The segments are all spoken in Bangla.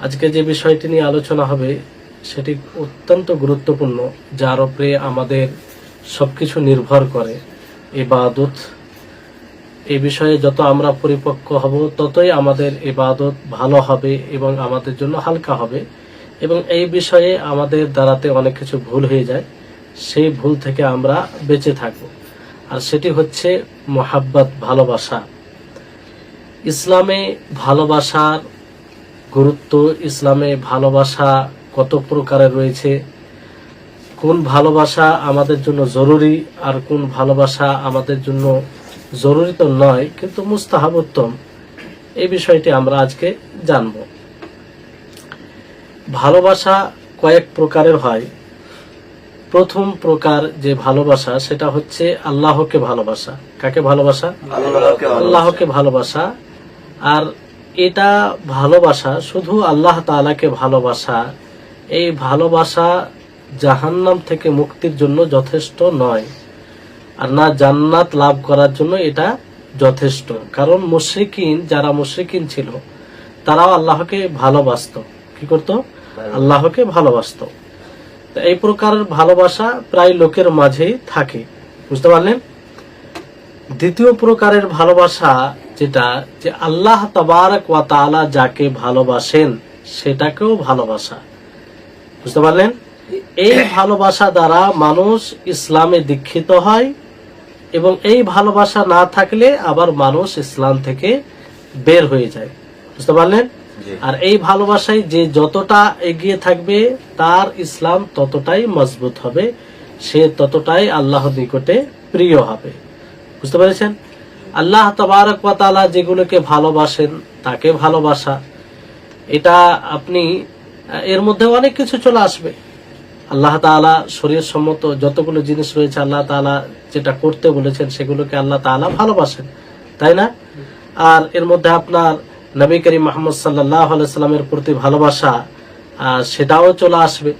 আজকে যে বিষয়টি নিয়ে আলোচনা হবে, সেটি অত্যন্ত গুরুত্বপূর্ণ, যার উপরে আমাদের সবকিছু নির্ভর করে। ইবাদত, এ বিষয়ে যত আমরা পরিপক্ক হব, ততই আমাদের ইবাদত ভালো হবে এবং আমাদের জন্য হালকা হবে। এবং এই বিষয়ে আমাদের দ্বারাতে অনেক কিছু ভুল হয়ে যায়, সেই ভুল থেকে আমরা বেঁচে থাকব। আর সেটি হচ্ছে মোহাব্বত, ভালোবাসা। ইসলামে ভালোবাসার গুরুত্ব ইসলামে ভালোবাসা কত প্রকারের রয়েছে কোন ভালোবাসা আমাদের জন্য জরুরি আর কোন ভালোবাসা আমাদের জন্য জরুরি তো নয় কিন্তু মুস্তাহাব উত্তম। এই বিষয়টি আমরা আজকে জানব। ভালোবাসা কয়েক প্রকারের হয়। প্রথম প্রকার যে ভালোবাসা সেটা হচ্ছে আল্লাহকে ভালোবাসা। কাকে ভালোবাসা? আল্লাহকে আল্লাহকে ভালোবাসা। আর এটা ভালোবাসা শুধু আল্লাহ তাআলাকে ভালোবাসা এই ভালোবাসা জাহান্নাম থেকে মুক্তির জন্য যথেষ্ট নয়। আর না জান্নাত লাভ করার জন্য এটা যথেষ্ট। কারণ মুশরিকিন যারা মুশরিকিন ছিল তারাও আল্লাহকে ভালোবাসতো। কি করত? আল্লাহকে ভালোবাসতো। তো এই প্রকারের ভালোবাসা প্রায় লোকের মাঝেই থাকে। বুঝতে পারলেন? দ্বিতীয় প্রকারের ভালোবাসা যেটা যে আল্লাহ তাবারক ওয়া তাআলা যাকে ভালোবাসেন সেটাকেও ভালোবাসা। বুঝতে পারলেন? এই ভালোবাসা দ্বারা মানুষ ইসলামে দীক্ষিত হয় এবং এই ভালোবাসা না থাকলে আবার মানুষ ইসলাম থেকে বের হয়ে যায়। বুঝতে পারলেন? আর এই ভালোবাসায় যে যতটা এগিয়ে থাকবে তার ইসলাম ততটাই মজবুত হবে সে ততটাই আল্লাহর নিকটে প্রিয় হবে। বুঝতে পেরেছেন? আল্লাহ তবারক ওয়া যেগুলোকে ভালোবাসেন, তাকে ভালোবাসা। এটা আপনি, এর মধ্যে অনেক কিছু চলে আসবে। আল্লাহ তাআলা শরীর সম্মত যতগুলো জিনিস রয়েছে আল্লাহ তাআলা যেটা করতে বলেছেন, সেগুলোকে আল্লাহ তাআলা ভালোবাসেন। তাই না? আর এর মধ্যে আপনার নবী করিম মোহাম্মদ সাল্লাহ সাল্লামের প্রতি ভালোবাসা সেটাও চলে আসবে।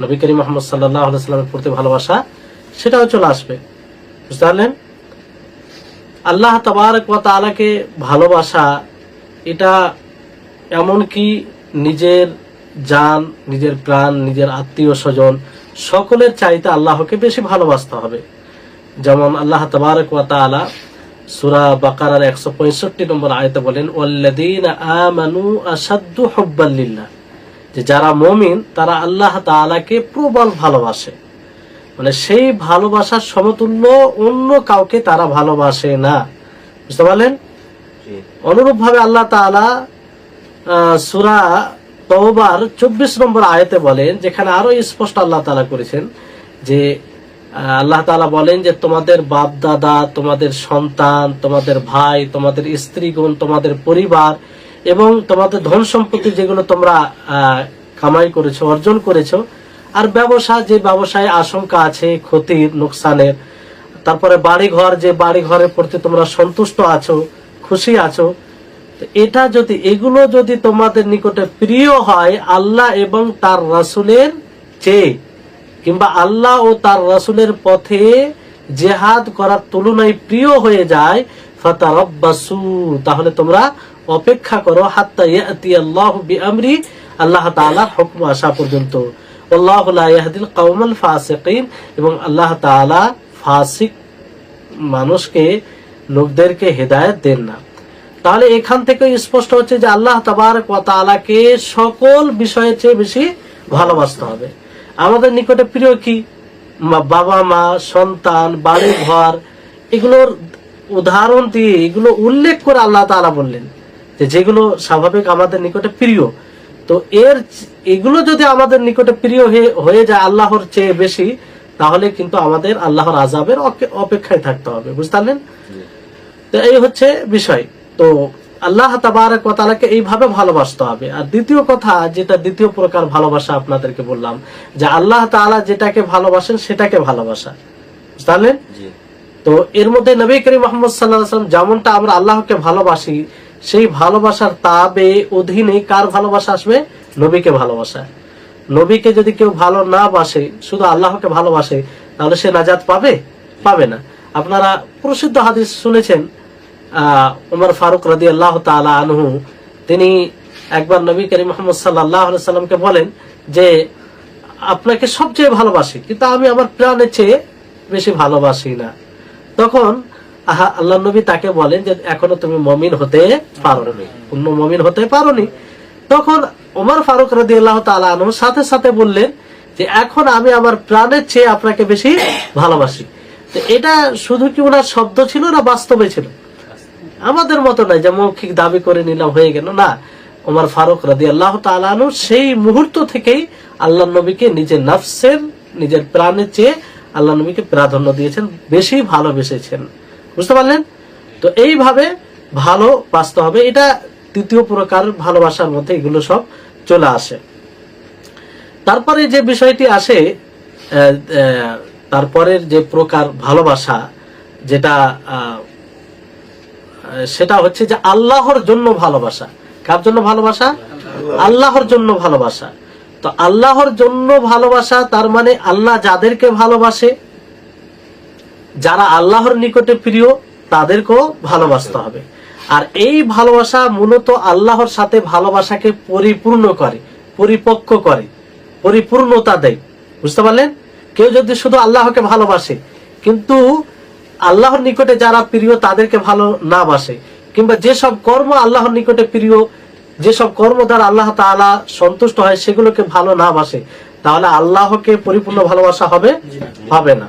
নবী করিম মোহাম্মদ সাল্লাহ সাল্লামের প্রতি ভালোবাসা, সেটাও চলে আসবে। বুঝতে পারলেন? আল্লাহ তাবারক ওয়া ভালোবাসা, এটা এমন কি নিজের যান নিজের প্রাণ, নিজের আত্মীয় স্বজন সকলের চাইতে আল্লাহকে বেশি ভালোবাসতে হবে। যেমন আল্লাহ তাবারক ওয়া তাআলা সূরা বাকারার 165 নম্বর আয়াতে বলেন আমানু আশাদ্দু হুব্বান লিল্লাহ। যে যারা মুমিন, তারা আল্লাহ তাআলাকে প্রবল ভালোবাসে। মানে সেই ভালোবাসার সমতুল্য অন্য কাউকে তারা ভালোবাসে না বুঝতে পারলেন। অনুরূপ ভাবে আল্লাহ সূরা তওবার চব্বিশ নম্বর আয়াতে বলেন যেখানে আরও স্পষ্ট আল্লাহ তাআলা করেছেন যে আল্লাহ তাআলা বলেন যে তোমাদের বাপ দাদা তোমাদের সন্তান তোমাদের ভাই তোমাদের স্ত্রীগণ তোমাদের পরিবার এবং তোমাদের ধন সম্পত্তি যেগুলো তোমরা আহ, কামাই করেছ অর্জন করেছ আর ব্যবসা, যে ব্যবসায় আশঙ্কা আছে ক্ষতির নোকসানের, তারপরে বাড়ি ঘর যে বাড়ি ঘরের প্রতি তোমরা সন্তুষ্ট আছো, খুশি আছো এটা যদি, এগুলো যদি তোমাদের নিকটে প্রিয় হয়, আল্লাহ এবং তার রাসূলের চেয়ে, কিংবা আল্লাহ ও তার রাসূলের পথে জেহাদ করার তুলনায় প্রিয় হয়ে যায়, ফাতারাব্বাসু, তাহলে তোমরা অপেক্ষা করো, হাত্তা ইয়াতি আল্লাহু বিআমরি, আল্লাহ তাআলার হুকুম আসা পর্যন্ত। এবং আল্লাহ তাআলা ফাসিক মানুষকে, লোকদেরকে হেদায়েত দেন না। তাহলে এখান থেকে স্পষ্ট হচ্ছে যে আল্লাহ তাবারক ওয়া সকল বিষয়ের চেয়ে বেশি ভালোবাসতে হবে। আমাদের নিকটে প্রিয় কি? বাবা, মা, সন্তান বাড়ি ঘর এগুলোর উদাহরণ দিয়ে এগুলো উল্লেখ করে আল্লাহ তাআলা বললেন যে যেগুলো স্বাভাবিক আমাদের নিকটে প্রিয় তো এর এগুলো যদি আমাদের নিকটে প্রিয় হয়ে- যায় আল্লাহর চেয়ে বেশি তাহলে কিন্তু আমাদের আল্লাহর আজাবের অপেক্ষায় থাকতে হবে। বুঝতে তো এই হচ্ছে বিষয়। তো আল্লাহ তাবারক এইভাবে ভালোবাসতে হবে। আর দ্বিতীয় কথা যেটা দ্বিতীয় প্রকার ভালোবাসা আপনাদেরকে বললাম যে আল্লাহ তাআলা যেটাকে ভালোবাসেন সেটাকে ভালোবাসা। বুঝতে তো এর মধ্যে নবী করিম মোহাম্মদ সাল্লাহ সাল্লাম যেমনটা আমরা আল্লাহকে ভালোবাসি সেই ভালোবাসার তাবে অধীনে কার ভালোবাসা আসবে? নবীকে ভালোবাসা। নবীকে যদি কেউ ভালো না বাসে, শুধু আল্লাহকে ভালোবাসে, তাহলে সে নাজাত পাবে? পাবে না। আপনারা প্রসিদ্ধ হাদিস শুনেছেন উমর ফারুক রাদি আল্লাহ তালা আনহু, তিনি একবার নবী করিম মোহাম্মদ সাল্লাহ সাল্লামকে বলেন যে, আপনাকে সবচেয়ে ভালোবাসি, কিন্তু আমি আমার প্রাণের চেয়ে বেশি ভালোবাসি না। তখন আহা, আল্লাহ নবী তাকে বলেন যে এখনও তুমি মমিন হতে পারোনি। পূর্ণ মমিন হতে পারোনি। তখন ওমর ফারুক রাদি আল্লাহ তালু সাথে সাথে বললেন যে, এখন আমি আমার প্রাণের চেয়ে আপনাকে বেশি ভালোবাসি। এটা শুধু কি ওনার শব্দ ছিল না বাস্তবে ছিল? আমাদের মতো নয় যে মৌখিক দাবি করে নিলাম, হয়ে গেল। না, ওমর ফারুক রাদি আল্লাহ তালু সেই মুহূর্ত থেকেই আল্লাহ নবীকে নিজের নফসের, নিজের প্রাণের চেয়ে আল্লাহ নবীকে প্রাধান্য দিয়েছেন, বেশি ভালোবেসেছেন। বুঝতে পারলেন? তো এইভাবে ভালো বাঁচতে হবে। এটা তৃতীয় প্রকার ভালোবাসার মধ্যে এগুলো সব চলে আসে। তারপরে যে বিষয়টি আসে তারপরের যে প্রকার ভালোবাসা, যেটা সেটা হচ্ছে যে আল্লাহর জন্য ভালোবাসা। কার জন্য ভালোবাসা? আল্লাহর জন্য ভালোবাসা। তো আল্লাহর জন্য ভালোবাসা, তার মানে আল্লাহ যাদেরকে ভালোবাসে যারা আল্লাহর নিকটে প্রিয় তাদেরকেও ভালোবাসতে হবে। আর এই ভালোবাসা মূলত আল্লাহর সাথে ভালোবাসাকে পরিপূর্ণ করে পরিপক্ক করে পরিপূর্ণতা দেয়। বুঝতে পারলেন? কেউ যদি শুধু আল্লাহকে ভালোবাসে কিন্তু আল্লাহর নিকটে যারা প্রিয় তাদেরকে ভালো না বাসে। কিংবা যেসব কর্ম আল্লাহর নিকটে প্রিয় যেসব কর্ম দ্বারা আল্লাহ তাআলা সন্তুষ্ট হয় সেগুলোকে ভালো না বাসে তাহলে আল্লাহকে পরিপূর্ণ ভালোবাসা হবে হবে না।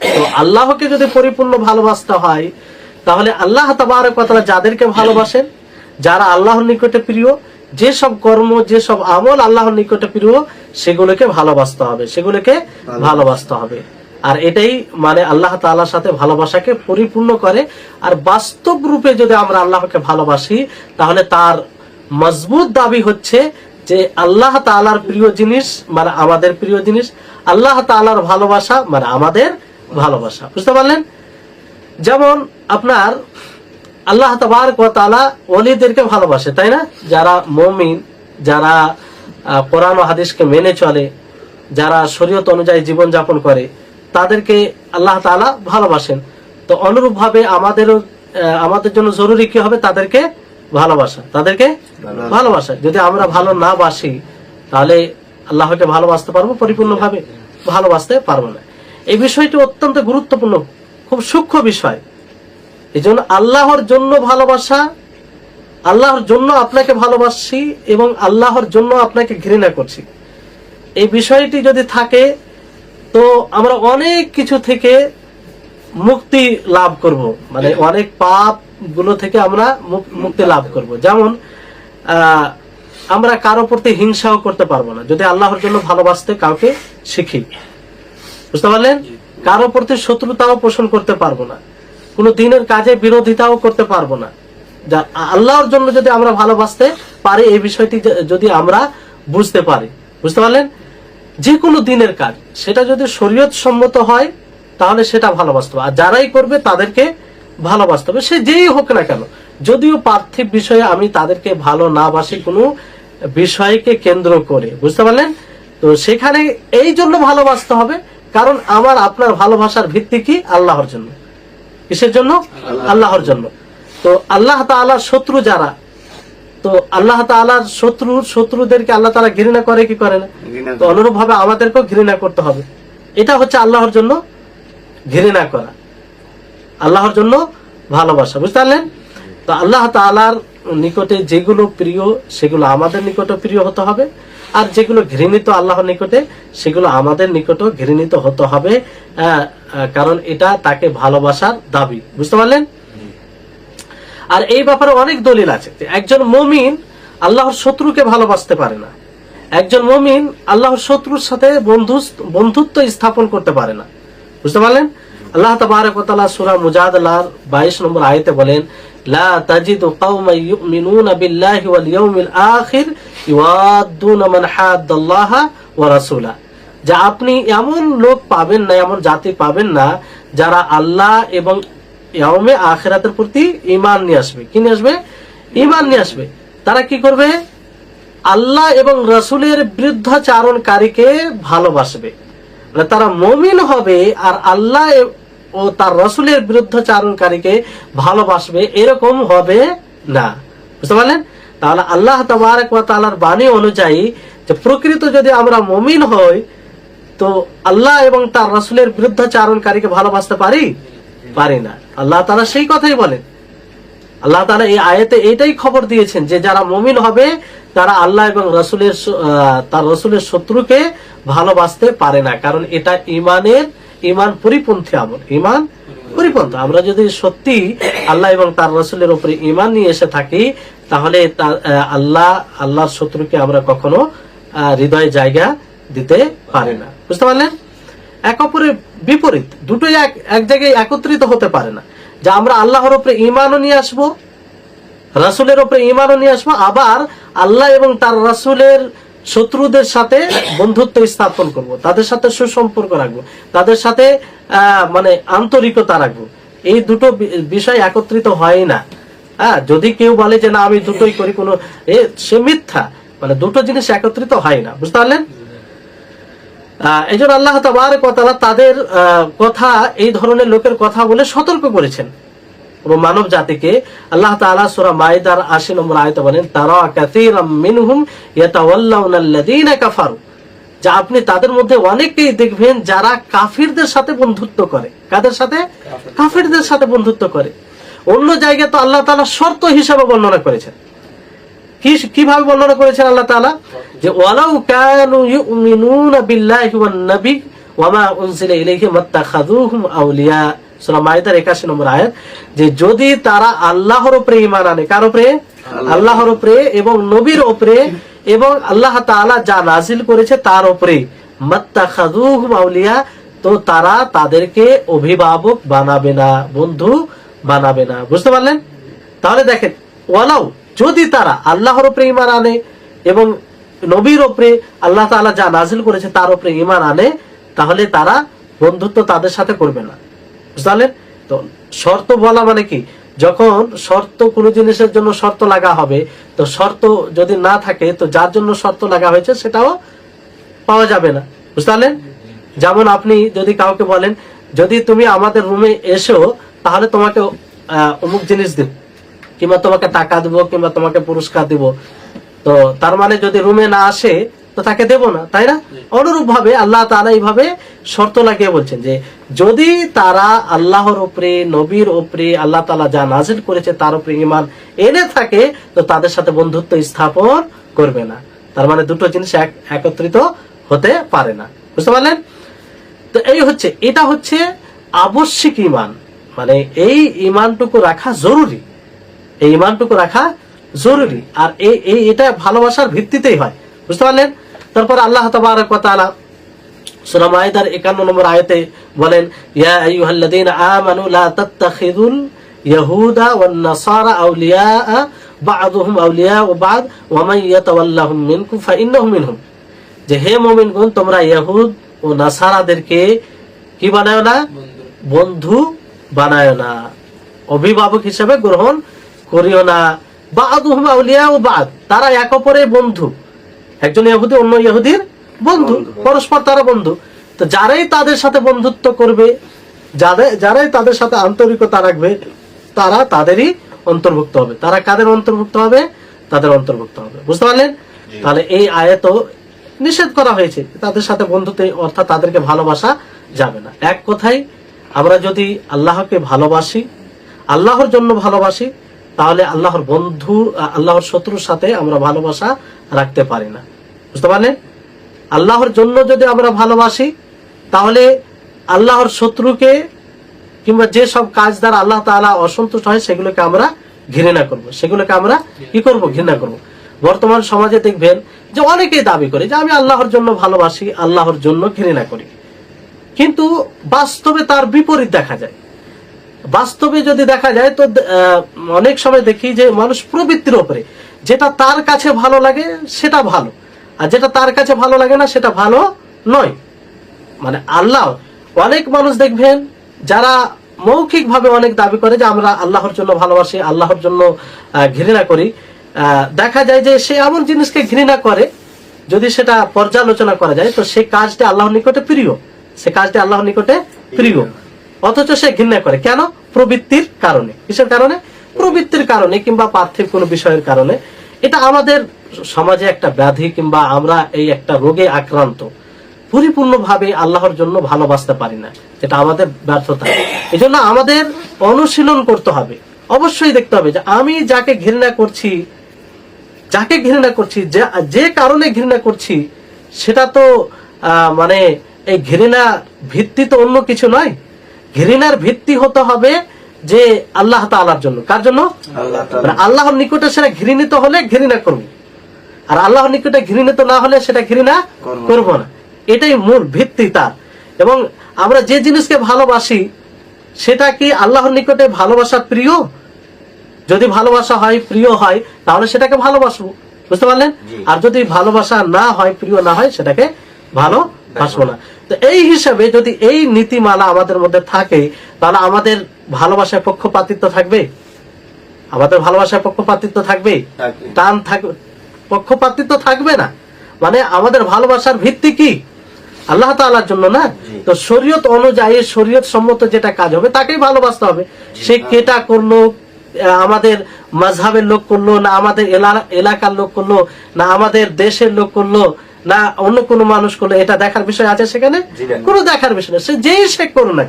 তো আল্লাহকে যদি পরিপূর্ণ ভালোবাসতে হয় তাহলে আল্লাহ তাবারক ওয়া তাআলা যাদেরকে ভালোবাসেন যারা আল্লাহর নিকটে প্রিয় যেসব কর্ম যেসব আমল আল্লাহর নিকটে প্রিয় সেগুলোকে ভালোবাসতে হবে সেগুলোকে ভালোবাসতে হবে। আর এটাই মানে আল্লাহ তাআলার সাথে ভালোবাসাকে পরিপূর্ণ করে। আর বাস্তব রূপে যদি আমরা আল্লাহকে ভালোবাসি তাহলে তার মজবুত দাবি হচ্ছে যে আল্লাহ তাআলার প্রিয় জিনিস মানে আমাদের প্রিয় জিনিস আল্লাহ তাআলার ভালোবাসা মানে আমাদের ভালোবাসা বুঝতে পারলেন? যেমন আপনার আল্লাহ তাবারক ওয়া তাআলা ওলিদেরকে ভালোবাসে তাই না? যারা মুমিন যারা কোরআন ও হাদিসকে মেনে চলে যারা শরীয়ত অনুযায়ী জীবন যাপন করে তাদেরকে আল্লাহ তাআলা ভালোবাসেন। তো অনুরূপ ভাবে আমাদেরও আমাদের জন্য জরুরি কি হবে? তাদেরকে ভালোবাসা তাদেরকে ভালোবাসা। যদি আমরা ভালো না বাসি তাহলে আল্লাহকে ভালোবাসতে পারব? পরিপূর্ণভাবে ভালোবাসতে পারব না। এই বিষয়টি অত্যন্ত গুরুত্বপূর্ণ, খুব সূক্ষ্ম বিষয়। এই জন্য আল্লাহর জন্য ভালোবাসা, আল্লাহর জন্য আপনাকে ভালোবাসি এবং আল্লাহর জন্য আপনাকে ঘৃণা করছি। এই বিষয়টি যদি থাকে, তো আমরা অনেক কিছু থেকে মুক্তি লাভ করব। মানে অনেক পাপগুলো থেকে আমরা মুক- মুক্তি লাভ করব। যেমন আমরা কারও প্রতি হিংসাও করতে পারব না। যদি আল্লাহর জন্য ভালোবাসতে কাউকে শিখি। বুঝতে পারলেন? কারও প্রতি শত্রুতাও পোষণ করতে পারব না। কোনো দিনের কাজে বিরোধিতাও করতে পারব না। যা আল্লাহর জন্য যদি আমরা ভালোবাসতে পারি এই বিষয়টি যদি আমরা বুঝতে পারি। বুঝতে পারলেন? যে কোনো দিনের কাজ সেটা যদি শরীয়ত সম্মত হয় তাহলে সেটা ভালোবাসতে হবে। আর যারাই করবে তাদেরকে ভালোবাসতে হবে। সে যেই হোক না কেন যদিও পার্থিব বিষয়ে আমি তাদেরকে ভালো না বাসি কোনো বিষয়কে কেন্দ্র করে। বুঝতে পারলেন? তো সেখানে এই জন্য ভালোবাসতে হবে কারণ আমার আপনার ভালোবাসার ভিত্তি কি? আল্লাহর জন্য। কিসের জন্য? আল্লাহর জন্য। তো আল্লাহ তাআলার শত্রু যারা তো আল্লাহ তাআলার শত্রুর শত্রুদেরকে আল্লাহ তাআলা ঘৃণা করে কি করে না? তো অনুরূপ ভাবে আমাদেরকেও ঘৃণা করতে হবে। এটা হচ্ছে আল্লাহর জন্য ঘৃণা করা। আল্লাহর জন্য ভালোবাসা। বুঝতে পারলেন? তো আল্লাহ তাআলার নিকটে যেগুলো প্রিয়, সেগুলো আমাদের নিকটে প্রিয় হতে হবে। আর যেগুলো ঘৃণিত আল্লাহর নিকটে, সেগুলো আমাদের নিকটও ঘৃণিত হতে হবে। কারণ এটা তাকে ভালোবাসার দাবি। বুঝতে পারলেন? আর এই ব্যাপারে অনেক দলিল আছে একজন মমিন আল্লাহর শত্রুকে ভালোবাসতে পারে না। একজন মমিন আল্লাহর শত্রুর সাথে বন্ধু বন্ধুত্ব স্থাপন করতে পারে না। বুঝতে পারলেন? আল্লাহ তাবারক ওয়া তাআলা সূরা মুজাদালার 22 নম্বর আয়াতে বলেন, লা তাজিদু কওমান ইউমিনুনা বিল্লাহি ওয়াল ইয়াউমিল আখির ইওয়াদুনা মান হাদ্দাল্লাহা ওয়া রাসূলা। যা আপনি এমন লোক পাবেন না, এমন জাতি পাবেন না, যারা আল্লাহ এবং ইয়াউমে আখিরাতের প্রতি ঈমান নিয়ে আসবে। কি নিয়ে আসবে? ঈমান নিয়ে আসবে। তারা কি করবে? আল্লাহ এবং রসুলের বিরুদ্ধাচারণকারীকে ভালোবাসবে। মানে তারা মমিন হবে আর আল্লাহ ও তার রসুলের বিরুদ্ধাচারণকারীকে ভালোবাসবে এরকম হবে না। বুঝতে পারলেন? তাহলে আল্লাহ তাবারক ওয়া তাআলার বাণী অনুযায়ী যে প্রকৃত যদি আমরা মমিন হই, তো আল্লাহ এবং তার রাসূলের বিরুদ্ধাচারণকারীকে ভালোবাসতে পারি? পারি না। আল্লাহ তাআলা সেই কথাই বলেন। আল্লাহ তাআলা এই আয়াতে এইটাই খবর দিয়েছেন যে যারা মমিন হবে, তারা আল্লাহ এবং রসুলের তার রসুলের শত্রুকে ভালোবাসতে পারে না। কারণ এটা ইমানের ইমান পরিপন্থী আমল ইমান পরিপন্থী। আমরা যদি সত্যি আল্লাহ এবং তার রসুলের উপরে ইমান নিয়ে এসে থাকি, তাহলে আল্লাহ, আল্লাহর শত্রুকে আমরা কখনো হৃদয়ে জায়গা দিতে পারি না। বুঝতে পারলেন? এক অপরের বিপরীত। দুটোই এক এক জায়গায় একত্রিত হতে পারে না। যে আমরা আল্লাহর উপরে ইমানও নিয়ে আসব, রাসুলের উপরে ইমানও নিয়ে আসব, আবার আল্লাহ এবং তার রাসুলের শত্রুদের সাথে বন্ধুত্ব স্থাপন করব, তাদের সাথে সুসম্পর্ক রাখব, তাদের সাথে মানে আন্তরিকতা রাখব। এই দুটো বিষয় একত্রিত হয় না। হ্যাঁ যদি কেউ বলে যে, না, আমি দুটোই করি, কোনো, এ, সে মিথ্যা। মানে দুটো জিনিস একত্রিত হয় না। বুঝতে পারলেন? এই জন্য আল্লাহ তাদের কথা, এই ধরনের লোকের কথা বলে সতর্ক করেছেন। পুরো মানব জাতিকে আল্লাহ তাআলা সূরা মাইদার 80 নম্বর আয়াতে বলেন তারা কাসীরাম মিনহুম ইয়াতাওয়াল্লাউনা আল্লাযীনা কাফারু। যা আপনি তাদের মধ্যে অনেকেই দেখবেন যারা কাফিরদের সাথে বন্ধুত্ব করে। কাদের সাথে? কাফিরদের সাথে বন্ধুত্ব করে। অন্য জায়গায় তো আল্লাহ তাআলা শর্ত হিসাবে বর্ণনা করেছেন। কি কীভাবে বর্ণনা করেছেন আল্লাহ তাআলা? যে ওয়ালাউ কানু ইউমিনুনা বিল্লাহি ওয়ান নবী ওয়ামা উনজিলা ইলাইহি মাত্তাখাযুহুম আউলিয়া। সূরা মাইদার 81 নম্বর আয়াত যে যদি তারা আল্লাহর উপরে ঈমান আনে কার উপরে? আল্লাহর উপরে। এবং নবীর উপরে এবং আল্লাহ তাআলা যা নাজিল করেছে তার উপরে। আউলিয়া তো তারা তাদেরকে অভিভাবক বানাবে না বন্ধু বানাবে না। বুঝতে পারলেন? তাহলে দেখেন ওয়ালাও যদি তারা আল্লাহর উপরে ইমান আনে এবং নবীর উপরে আল্লাহ তাআলা যা নাজিল করেছে তার উপরে ইমান আনে তাহলে তারা বন্ধুত্ব তাদের সাথে করবে না। পারলেন তো শর্ত বলা মানে কি? যখন শর্ত কোনো জিনিসের জন্য শর্ত লাগা হবে, তো শর্ত যদি না থাকে, তো যার জন্য শর্ত লাগা হয়েছে সেটাও পাওয়া যাবে না। বুঝতে যেমন আপনি যদি কাউকে বলেন, যদি তুমি আমাদের রুমে এসো, তাহলে তোমাকে অমুক জিনিস দিব। কিংবা তোমাকে টাকা দিব, কিংবা তোমাকে পুরস্কার দিব। তো তার মানে যদি রুমে না আসে তো তাকে দেব না তাই না? অনুরূপ ভাবে আল্লাহ তাআলা এইভাবে শর্ত লাগিয়ে বলছেন যে যদি তারা আল্লাহর উপরে নবীর উপরে আল্লাহ তাআলা যা নাজিল করেছে তার উপরে ইমান এনে থাকে তো তাদের সাথে বন্ধুত্ব স্থাপন করবে না। তার মানে দুটো জিনিস একত্রিত হতে পারে না। বুঝতে পারলেন? তো এই হচ্ছে এটা হচ্ছে আবশ্যিক ইমান মানে এই ইমানটুকু রাখা জরুরি। এই ইমানটুকু রাখা জরুরি। আর এই এটা ভালোবাসার ভিত্তিতেই হয়। বুঝতে পারলেন? তারপর আল্লাহ তাবারক তাআলা সূরা 51 নম্বর আয়াতে বলেন, ইয়া আইয়ুহাল্লাযীনা আমানু লা তাত্তাখিযুল ইয়াহুদা ওয়ান নাসারা আউলিয়া বা'দুহুম আউলিয়া ওয়া বা'দ, ওয়া মান ইয়াতাওয়াল্লাহুম মিনকুম ফাইন্নাহুম মিনহুম। যে হে মুমিনগণ, তোমরা ইহুদ ও নাসারাদেরকে কি বানায় না? বন্ধু বানায় না। অভিভাবক হিসেবে গ্রহণ করিও না। বাদুহুম আউলিয়া ও বাদ, তারা এক অপরের বন্ধু। একজন ইহুদি অন্য ইহুদির বন্ধু পরস্পর তারা বন্ধু। তো যারাই তাদের সাথে বন্ধুত্ব করবে যাদের যারাই তাদের সাথে আন্তরিকতা রাখবে তারা তাদেরই অন্তর্ভুক্ত হবে। তারা কাদের অন্তর্ভুক্ত হবে? তাদের অন্তর্ভুক্ত হবে। বুঝতে পারলেন? তাহলে এই আয়াত নিষেধ করা হয়েছে তাদের সাথে বন্ধুত্ব অর্থাৎ তাদেরকে ভালোবাসা যাবে না। এক কথায় আমরা যদি আল্লাহকে ভালোবাসি আল্লাহর জন্য ভালোবাসি তাহলে আল্লাহর বন্ধু আল্লাহর শত্রুর সাথে আমরা ভালোবাসা রাখতে পারি না। বুঝতে পারলেন? আল্লাহর জন্য যদি আমরা ভালোবাসি, তাহলে আল্লাহর শত্রুকে কিংবা যে সব কাজ দ্বারা আল্লাহ তাআলা অসন্তুষ্ট হয়, সেগুলোকে আমরা ঘৃণা করব। সেগুলোকে আমরা কি করব? ঘৃণা করব। বর্তমান সমাজে দেখবেন যে অনেকেই দাবি করে যে আমি আল্লাহর জন্য ভালোবাসি, আল্লাহর জন্য ঘৃণা করি। কিন্তু বাস্তবে তার বিপরীত দেখা যায়। বাস্তবে যদি দেখা যায়, তো অনেক সময় দেখি যে মানুষ প্রবৃত্তির ওপরে যেটা তার কাছে ভালো লাগে, সেটা ভালো। আর যেটা তার কাছে ভালো লাগে না সেটা ভালো নয়। মানে আল্লাহ অনেক মানুষ দেখবেন যারা মৌখিক ভাবে অনেক দাবি করে যে আমরা আল্লাহর জন্য ভালোবাসি আল্লাহর জন্য ঘৃণা করি। দেখা যায় যে সে এমন জিনিসকে ঘৃণা করে যদি সেটা পর্যালোচনা করা যায় তো সে কাজটি আল্লাহর নিকটে প্রিয়। সে কাজটি আল্লাহর নিকটে প্রিয়। অথচ সে ঘৃণা করে। কেন? প্রবৃত্তির কারণে। কিসের কারণে? প্রবৃত্তির কারণে কিংবা পার্থিব কোনো বিষয়ের কারণে। এটা আমাদের সমাজে একটা ব্যাধি কিংবা আমরা এই একটা রোগে আক্রান্ত পরিপূর্ণভাবে আল্লাহর জন্য ভালোবাসতে পারি না। এটা আমাদের ব্যর্থতা। এই জন্য আমাদের অনুশীলন করতে হবে। অবশ্যই দেখতে হবে যে আমি যাকে ঘৃণা করছি যাকে ঘৃণা করছি যে কারণে ঘৃণা করছি সেটা তো আহ, মানে এই ঘৃণা ভিত্তি তো অন্য কিছু নয়। ঘৃণার ভিত্তি হতে হবে যে আল্লাহ তাআলার জন্য। কার জন্য? আল্লাহ মানে আল্লাহর নিকটে সেটা ঘৃণিত হলে ঘৃণা করব আর আল্লাহর নিকটে ঘৃণিত না হলে সেটা ঘৃণা করব না। এটাই মূল ভিত্তি তার। এবং আমরা যে জিনিসকে ভালোবাসি সেটা কি আল্লাহর নিকটে ভালোবাসা প্রিয়? যদি ভালোবাসা হয় প্রিয় হয় তাহলে সেটাকে ভালোবাসবো। বুঝতে পারলেন? আর যদি ভালোবাসা না হয় প্রিয় না হয় সেটাকে ভালোবাসবো না। তো এই হিসাবে যদি এই নীতিমালা আমাদের মধ্যে থাকে তাহলে আমাদের ভালোবাসায় পক্ষপাতিত্ব থাকবে? আমাদের ভালোবাসায় পক্ষপাতিত্ব থাকবে? থাকবে। টান থাকবে? পক্ষপাতিত্ব থাকবে না। মানে আমাদের ভালোবাসার ভিত্তি কি? আল্লাহ তাআলার জন্য না? তো শরীয়ত অনুযায়ী শরীয়ত সম্মত যেটা কাজ হবে তাকেই ভালোবাসতে হবে। সে কেটা করল আমাদের মাঝহাবের লোক করল না আমাদের এলা- এলাকার লোক করল না আমাদের দেশের লোক করল না অন্য কোনো মানুষ করল এটা দেখার বিষয় আছে সেখানে? কোনো দেখার বিষয় না। সে যেই সে করুক না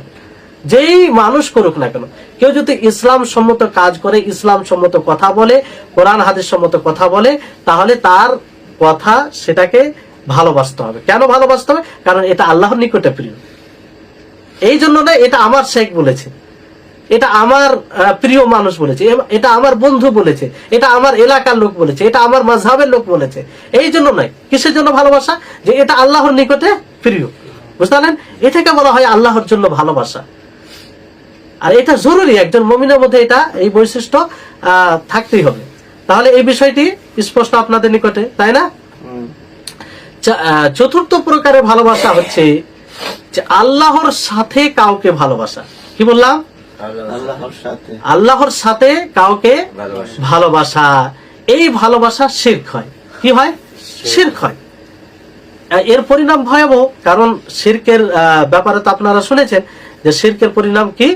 যেই মানুষ করুক না কেন, কেউ যদি ইসলাম সম্মত কাজ করে, ইসলাম সম্মত কথা বলে, কোরআন, হাদিস সম্মত কথা বলে, তাহলে তার কথা সেটাকে ভালোবাসতে হবে। কেন ভালোবাসতে হবে? কারণ এটা আল্লাহর নিকটে প্রিয়। এই জন্য না, এটা আমার শেখ বলেছে। এটা আমার প্রিয় মানুষ বলেছে। এটা আমার বন্ধু বলেছে। এটা আমার এলাকার লোক বলেছে। এটা আমার মাঝহাবের লোক বলেছে। এই জন্য নয়। কিসের জন্য ভালোবাসা? যে এটা আল্লাহর নিকটে প্রিয়। বুঝতে পারলেন? এটাকে বলা হয় আল্লাহর জন্য ভালোবাসা। আর এটা জরুরি একজন মমিনের মধ্যে এটা এই বৈশিষ্ট্য থাকতেই হবে। তাহলে এই বিষয়টি স্পষ্ট আপনাদের নিকটে তাই না? চতুর্থ প্রকারের ভালোবাসা হচ্ছে যে আল্লাহর সাথে কাউকে ভালোবাসা। কি বললাম? আল্লাহর সাথে। কাউকে ভালোবাসা। এই ভালোবাসা শির্ক হয়। কি হয়? শির্ক। হয়। এর পরিণাম ভয়াবহ কারণ শির্কের আহ, ব্যাপারে তো আপনারা শুনেছেন যে শির্কের পরিণাম কি?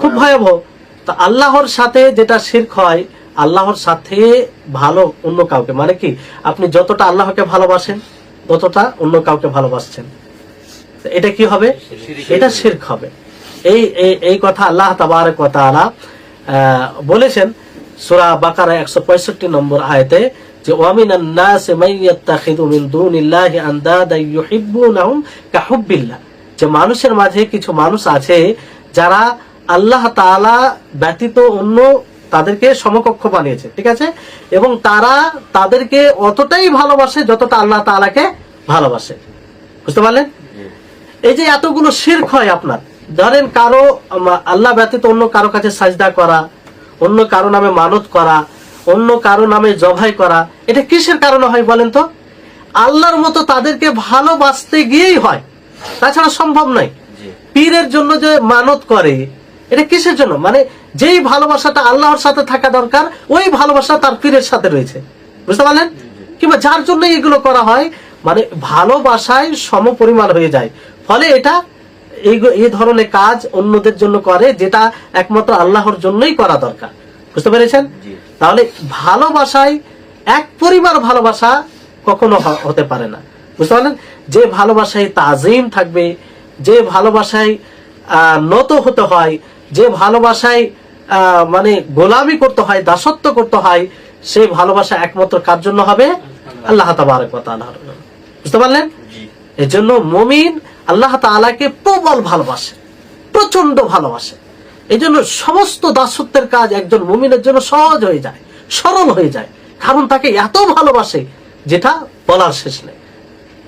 খুব ভয়াবহ। তা আল্লাহর সাথে যেটা শির্ক হয় আল্লাহর সাথে ভালো অন্য কাউকে। মানে কি? আপনি যতটা আল্লাহকে ভালোবাসেন ততটা অন্য কাউকে ভালোবাসছেন। এটা কি হবে? এটা শির্ক হবে। এই এই- কথা আল্লাহ তাবারক কথা আহ, বলেছেন সূরা বাকারা 165 নম্বর আয়াতে যে ওয়ামিনান নাস মান ইয়াত্তাখিযু মিন দুনিল্লাহি আনদাদা যে মানুষের মাঝে কিছু মানুষ আছে যারা আল্লাহ তাআলা ব্যতীত অন্য তাদেরকে সমকক্ষ বানিয়েছে ঠিক আছে? এবং তারা তাদেরকে অতটাই ভালোবাসে যতটা আল্লাহ তাআলাকে ভালোবাসে। বুঝতে পারলেন? এই যে এতগুলো শির্ক হয় আপনার ধরেন কারও আল্লাহ ব্যতীত অন্য কারও কাছে সাজদা করা অন্য কারও নামে মানত করা অন্য কারও নামে জবাই করা এটা কিসের কারণে হয় বলেন তো? আল্লাহর মতো তাদেরকে ভালোবাসতে গিয়েই হয় তাছাড়া সম্ভব নয়। পীরের জন্য যে মানত করে এটা কিসের জন্য? মানে যেই ভালোবাসাটা আল্লাহর সাথে থাকা দরকার ওই ভালোবাসা তার পীরের সাথে রয়েছে। বুঝতে পারলেন? কিংবা যার জন্য এগুলো করা হয় মানে ভালোবাসায় সম পরিমাণ হয়ে যায়। ফলে এটা এই এই ধরনের কাজ অন্যদের জন্য করে যেটা একমাত্র আল্লাহর জন্যই করা দরকার। বুঝতে পেরেছেন? তাহলে ভালোবাসায় এক পরিবার ভালোবাসা কখনো হতে পারে না। বুঝতে পারলেন? যে ভালোবাসায় তাজিম থাকবে যে ভালোবাসায় আহ, নত হতে হয় যে ভালোবাসায় মানে গোলামি করতে হয় দাসত্ব করতে হয় সেই ভালোবাসা একমাত্র কার জন্য হবে? আল্লাহ। বুঝতে পারলেন? এর জন্য মমিন আল্লাহ তাআলাকে প্রবল ভালোবাসে প্রচণ্ড ভালোবাসে। এই জন্য সমস্ত দাসত্বের কাজ একজন মুমিনের জন্য সহজ হয়ে যায় সরল হয়ে যায়। কারণ তাকে এত ভালোবাসে যেটা বলার শেষ নেই।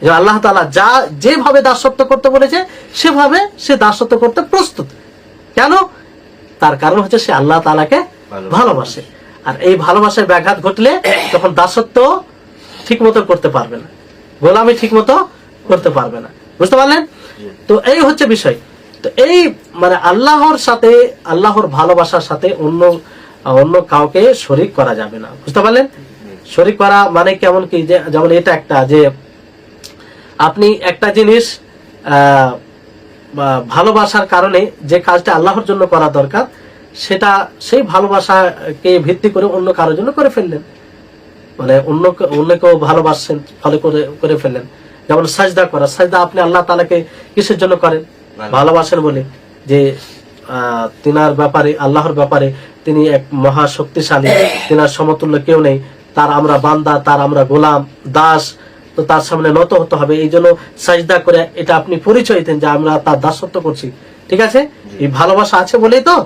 আল্লাহ তাআলা যা যেভাবে দাসত্ব করতে বলেছে সেভাবে সে দাসত্ব করতে প্রস্তুত। কেন? তার কারণ হচ্ছে সে আল্লাহ তাআলাকে ভালোবাসে। আর এই ভালোবাসায় ব্যাঘাত ঘটলে তখন দাসত্ব ঠিক মতো করতে পারবে না। গোলামি ঠিক মতো করতে পারবে না। বুঝতে পারলেন? তো এই হচ্ছে বিষয়। তো এই মানে আল্লাহর সাথে আল্লাহর ভালোবাসার সাথে অন্য অন্য কাউকে শরিক করা যাবে না। বুঝতে পারলেন? শরিক করা মানে কেমন কি? যে যেমন এটা একটা যে আপনি একটা জিনিস আহ, ভালোবাসার কারণে যে কাজটা আল্লাহর জন্য করা দরকার সেটা সেই ভালোবাসাকে ভিত্তি করে অন্য কারোর জন্য করে ফেললেন। মানে অন্য অন্যকেও ভালোবাসছেন ফলে করে করে ফেলেন যেমন সাজদা করা সাজদা আপনি আল্লাহ তালাকে কিসের জন্য করেন? ভালোবাসেন বলে। যে তিনার ব্যাপারে আল্লাহর ব্যাপারে তিনি এক মহা শক্তিশালী তিনার সমতুল্য কেউ নেই। তার আমরা বান্দা তার আমরা গোলাম দাস তো তার সামনে নত হতে হবে। এই জন্য সাজদা করে এটা আপনি পরিচয় দেন যে আমরা তার দাসত্ব করছি। ঠিক আছে? এই ভালোবাসা আছে বলেই তো?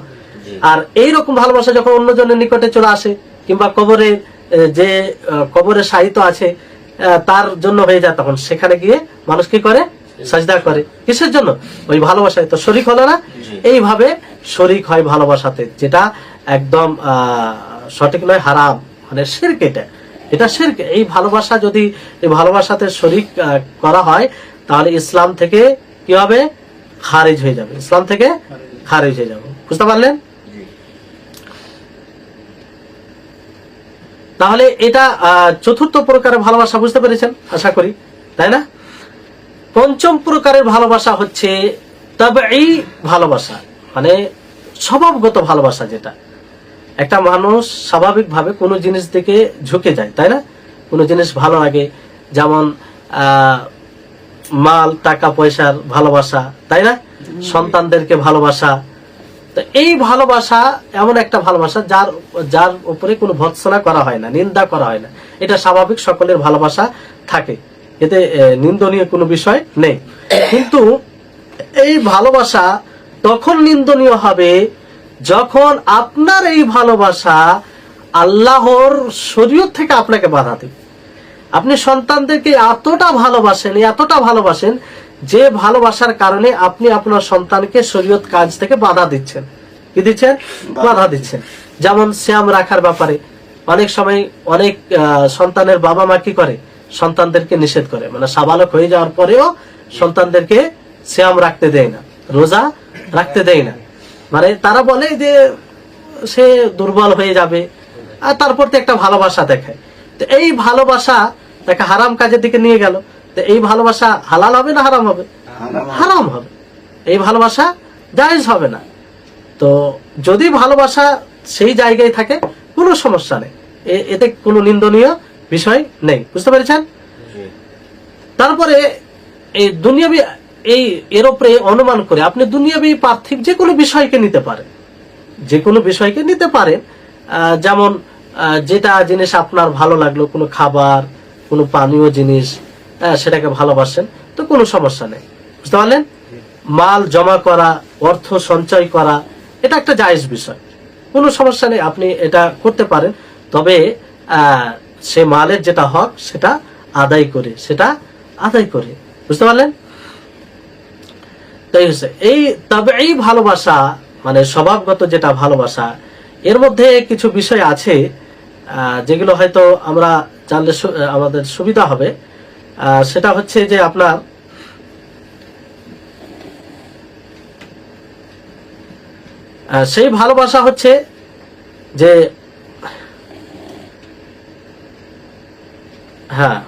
আর এই রকম ভালোবাসা যখন অন্যজনের নিকটে চলে আসে কিংবা কবরে যে কবরে সাহিত্য আছে তার জন্য হয়ে যায় তখন সেখানে গিয়ে মানুষ কি করে? সাজদা করে। কিসের জন্য? ওই ভালোবাসায়। তো শরিক হলো না? এইভাবে শরিক হয় ভালোবাসাতে যেটা একদম আহ, সঠিক নয় হারাম। মানে শিরক এটা। এটা শিরক। এই ভালোবাসা যদি, এই ভালোবাসাতে শরিক করা হয়, তাহলে ইসলাম থেকে কি হবে? খারিজ হয়ে যাবে। ইসলাম থেকে খারিজ হয়ে যাবে। বুঝতে পারলেন? তাহলে এটা চতুর্থ প্রকারের ভালোবাসা বুঝতে পেরেছেন? আশা করি। তাই না? পঞ্চম প্রকারের ভালোবাসা হচ্ছে তবে এই ভালোবাসা। মানে স্বভাবগত ভালোবাসা যেটা। একটা মানুষ স্বাভাবিকভাবে কোনো জিনিস দিকে ঝুঁকে যায়, তাই না? কোনো জিনিস ভালো লাগে, যেমন মাল, টাকা, পয়সার ভালোবাসা, তাই না? সন্তানদেরকে ভালোবাসা। তো এই ভালোবাসা এমন একটা ভালোবাসা যার যার উপরে কোনো ভৎসনা করা হয় না, নিন্দা করা হয় না। এটা স্বাভাবিক সকলের ভালোবাসা থাকে। এতে নিন্দনীয় কোনো বিষয় নেই। কিন্তু এই ভালোবাসা তখন নিন্দনীয় হবে যখন আপনার এই ভালোবাসা আল্লাহর শরীয়ত থেকে আপনাকে বাধা দেবে আপনি সন্তানদেরকে এতটা ভালোবাসেন এতটা ভালোবাসেন, যে ভালোবাসার কারণে আপনি আপনার সন্তানকে শরীয়ত কাজ থেকে বাধা দিচ্ছেন। কি দিচ্ছেন? বাধা দিচ্ছেন। যেমন শ্যাম রাখার ব্যাপারে অনেক সময় অনেক সন্তানের বাবা মা কি করে? সন্তানদেরকে নিষেধ করে। মানে সাবালক হয়ে যাওয়ার পরেও সন্তানদেরকে শ্যাম রাখতে দেয় না, রোজা রাখতে দেয় না। মানে তারা বলে যে সে দুর্বল হয়ে যাবে। আর তারপর তো একটা ভালোবাসা দেখায় তো এই ভালোবাসা তাকে হারাম কাজের দিকে নিয়ে গেল। তো এই ভালোবাসা হালাল হবে না হারাম হবে? হারাম হবে। এই ভালোবাসা জায়েজ হবে না। তো যদি ভালোবাসা সেই জায়গায় থাকে কোনো সমস্যা নেই। এতে কোনো নিন্দনীয় বিষয় নেই। বুঝতে পেরেছেন? তারপরে এই দুনিয়াবি এই এর উপরে অনুমান করে আপনি দুনিয়াবি পার্থিব যে কোনো বিষয়কে নিতে পারেন। যে কোনো বিষয়কে নিতে পারেন। যেমন যেটা জিনিস আপনার ভালো লাগল, কোনো খাবার, কোনো পানীয় জিনিস সেটাকে ভালোবাসেন, তো কোনো সমস্যা নেই। বুঝতে পারলেন? মাল জমা করা, অর্থ সঞ্চয় করা, এটা একটা জায়েজ বিষয়। কোনো সমস্যা নেই, আপনি এটা করতে পারেন। তবে সে মালের যেটা হক, সেটা আদায় করে, সেটা আদায় করে। বুঝতে পারলেন? তাই হচ্ছে এই তবে এই ভালোবাসা মানে স্বভাবগত যেটা ভালোবাসা, এর মধ্যে কিছু বিষয় আছে যেগুলো হয়তো আমরা জানলে আমাদের সুবিধা হবে। সেটা হচ্ছে যে আপনার সেই ভালোবাসা হচ্ছে যে হ্যাঁ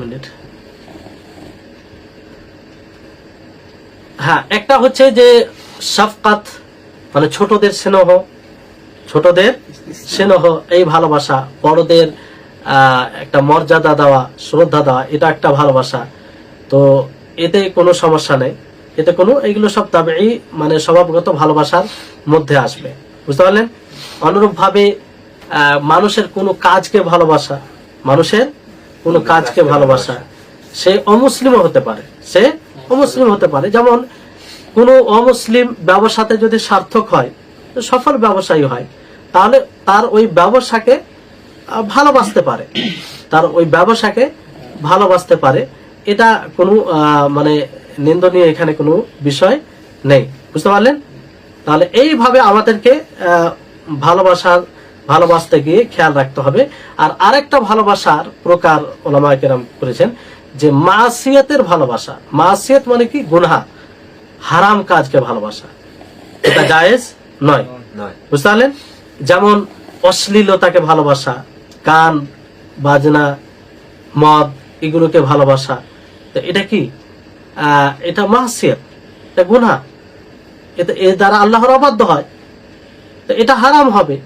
মিনিট হ্যাঁ একটা হচ্ছে যে সাফকাত মানে ছোটদের স্নেহ ছোটদের স্নেহ, এই ভালোবাসা, বড়দের একটা মর্যাদা দেওয়া, শ্রদ্ধা দেওয়া, এটা একটা ভালোবাসা। তো এতে কোনো সমস্যা নেই। এতে কোনো, এগুলো সব তবে মানে স্বভাবগত ভালোবাসার মধ্যে আসবে। বুঝতে পারলেন? অনুরূপ ভাবে মানুষের কোনো কাজকে ভালোবাসা, মানুষের কোনো কাজকে ভালোবাসা, সে অমুসলিমও হতে পারে। সে অমুসলিম হতে পারে। যেমন, কোনো অমুসলিম ব্যবসাতে যদি সার্থক হয় সফল ব্যবসায়ী হয়, তাহলে তার ওই ব্যবসাকে ভালোবাসতে পারে। তার ওই ব্যবসাকে ভালোবাসতে পারে। এটা কোনো মানে নিন্দনীয় এখানে কোনো বিষয় নেই। বুঝতে পারলেন? তাহলে এইভাবে আমাদেরকে ভালোবাসার, ভালোবাসতে গিয়ে খেয়াল রাখতে হবে। আর আরেকটা ভালোবাসার প্রকার ওলামা কেরাম করেছেন যে মাসিয়াতের ভালোবাসা। মাসিয়াত মানে কি? গুনহা। হারাম কাজকে ভালোবাসা। এটা জায়েজ? নয়। নয়। বুঝতে পারলেন? যেমন অশ্লীলতাকে ভালোবাসা গান বাজনা মদ এগুলোকে ভালোবাসা। তো এটা কি? আহ, এটা মাসিয়াত। এটা গুনহা। এটা এর দ্বারা আল্লাহর অবাধ্য হয়। তো এটা হারাম হবে।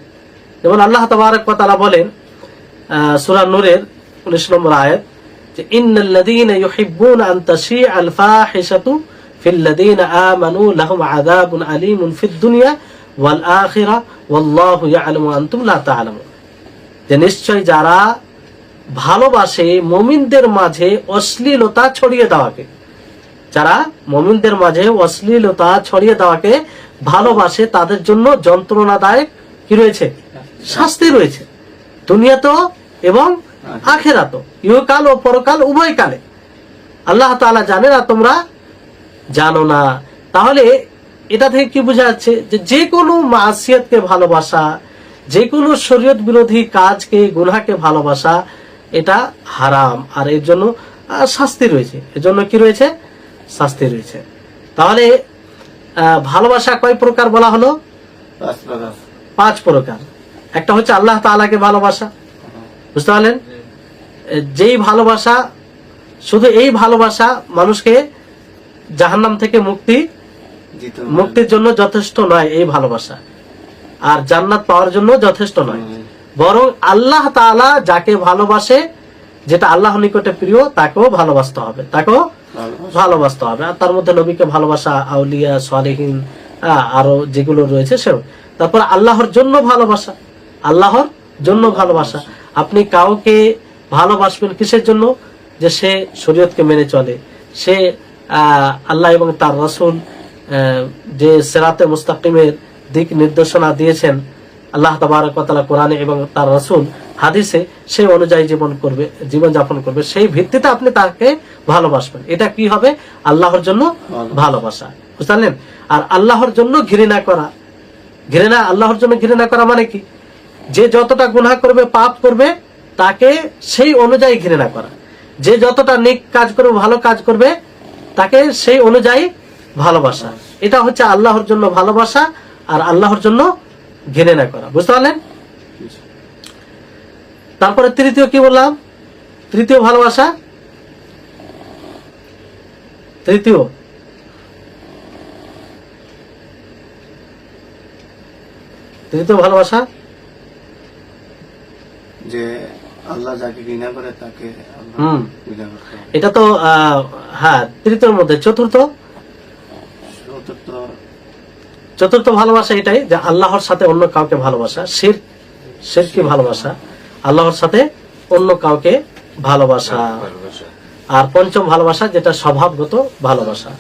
যেমন আল্লাহ তাবারক তাআলা বলেন আহ, সূরা নূরের 19 নম্বর আয়াত যে ইন্নাল্লাযীনা ইউহিব্বুনা আন তাশিআল ফাহিশাতু ফিল্লাযীনা আমানু লাহুম আযাবুন আলীমুন ফিদ দুনিয়া ওয়াল আখিরা ওয়াল্লাহু ইয়া'লামু আনতুম লা যে নিশ্চয় যারা ভালোবাসে মুমিনদের মাঝে অশ্লীলতা ছড়িয়ে দেওয়াকে, যারা মুমিনদের মাঝে অশ্লীলতা ছড়িয়ে দেওয়াকে ভালোবাসে, তাদের জন্য যন্ত্রণাদায়ক কি রয়েছে? শাস্তি রয়েছে। দুনিয়াতেও এবং আখেরাত। ইহকাল ও পরকাল উভয় কালে আল্লাহ তাআলা জানেন আর তোমরা জানো না। তাহলে এটা থেকে কি বোঝা যাচ্ছে যে যে কোনো মাসিয়াতকে ভালোবাসা যে কোনো শরীয়ত বিরোধী কাজকে গুনাহকে ভালোবাসা এটা হারাম। আর এর জন্য শাস্তি রয়েছে। এর জন্য কি রয়েছে? শাস্তি রয়েছে। তাহলে আহ, ভালোবাসা কয় প্রকার বলা হলো? পাঁচ প্রকার। একটা হচ্ছে আল্লাহ তাআলাকে ভালোবাসা। বুঝতে পারলেন? যেই ভালোবাসা শুধু এই ভালোবাসা মানুষকে জাহান্নাম থেকে মুক্তি মুক্তির জন্য যথেষ্ট নয় এই ভালোবাসা। আর জান্নাত পাওয়ার জন্য যথেষ্ট নয়। বরং আল্লাহ তাআলা যাকে ভালোবাসে যেটা আল্লাহ নিকটে প্রিয় তাকেও ভালোবাসতে হবে তাকেও ভালোবাসতে হবে। আর তার মধ্যে নবীকে ভালোবাসা আউলিয়া সালেহীন আরও যেগুলো রয়েছে সে তারপর আল্লাহর জন্য ভালোবাসা আল্লাহর জন্য ভালোবাসা। আপনি কাউকে ভালোবাসবেন কিসের জন্য? যে সে শরীয়তকে মেনে চলে। সে আল্লাহ এবং তার রসুল যে সেরাতে মুস্তাকিমের দিক নির্দেশনা দিয়েছেন আল্লাহ তাবারকতালা কোরআনে এবং তার রসুল হাদিসে সেই অনুযায়ী জীবন করবে জীবন যাপন করবে। সেই ভিত্তিতে আপনি তাকে ভালোবাসবেন। এটা কি হবে? আল্লাহর জন্য ভালোবাসা। বুঝতে পারলেন? আর আল্লাহর জন্য ঘৃণা করা। ঘৃণা আল্লাহর জন্য ঘৃণা করা মানে কি? যে যতটা গুনাহ করবে পাপ করবে তাকে সেই অনুযায়ী ঘৃণা করা। যে যতটা নেক কাজ করবে, ভালো কাজ করবে, তাকে সেই অনুযায়ী ভালোবাসা। এটা হচ্ছে আল্লাহর জন্য ভালোবাসা আর আল্লাহর জন্য ঘৃণা করা। বুঝতে পারলেন? তারপরে তৃতীয় কি বললাম? তৃতীয় ভালোবাসা? তৃতীয়। তৃতীয় ভালোবাসা? যে আল্লাহ যাকে ঘৃণা করে তাকে আল্লাহ ঘৃণা করতে হবে। এটা তো হ্যাঁ তৃতীয়র মধ্যে চতুর্থ? চতুর্থ। চতুর্থ ভালোবাসা এটাই যে আল্লাহর সাথে অন্য কাউকে ভালোবাসা শির শিরকি ভালোবাসা। আল্লাহর সাথে অন্য কাউকে ভালোবাসা। আর পঞ্চম ভালোবাসা যেটা স্বভাবগত ভালোবাসা।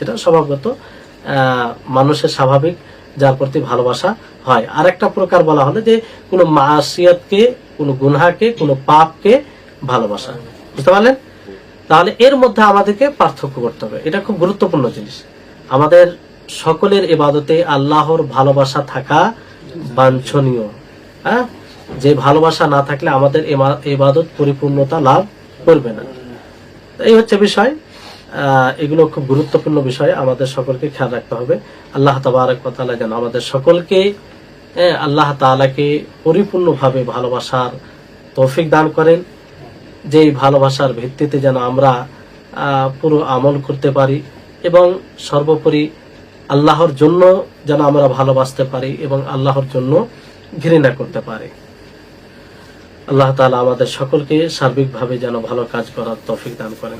যেটা স্বভাবগত আহ, মানুষের স্বাভাবিক যার প্রতি ভালোবাসা হয়। আর একটা প্রকার বলা হলো যে কোনো মাসিয়াতকে কোনো গুনহাকে, কোনো পাপকে ভালোবাসা। বুঝতে পারলেন? তাহলে এর মধ্যে আমাদেরকে পার্থক্য করতে হবে। এটা খুব গুরুত্বপূর্ণ জিনিস। আমাদের সকলের ইবাদতে আল্লাহর ভালোবাসা থাকা বাঞ্ছনীয়। হ্যাঁ? যে ভালোবাসা না থাকলে আমাদের এবাদত পরিপূর্ণতা লাভ করবে না। এই হচ্ছে বিষয়। এগুলো খুব গুরুত্বপূর্ণ বিষয়। আমাদের সকলকে খেয়াল রাখতে হবে। আল্লাহ তাবারক তাআলা যেন আমাদের সকলকে আল্লাহ তাআলাকে পরিপূর্ণভাবে ভালোবাসার তৌফিক দান করেন। যেই ভালোবাসার ভিত্তিতে যেন আমরা পুরো আমল করতে পারি এবং সর্বোপরি আল্লাহর জন্য যেন আমরা ভালোবাসতে পারি এবং আল্লাহর জন্য ঘৃণা করতে পারি। আল্লাহ তাআলা আমাদের সকলকে সার্বিকভাবে যেন ভালো কাজ করার তৌফিক দান করেন।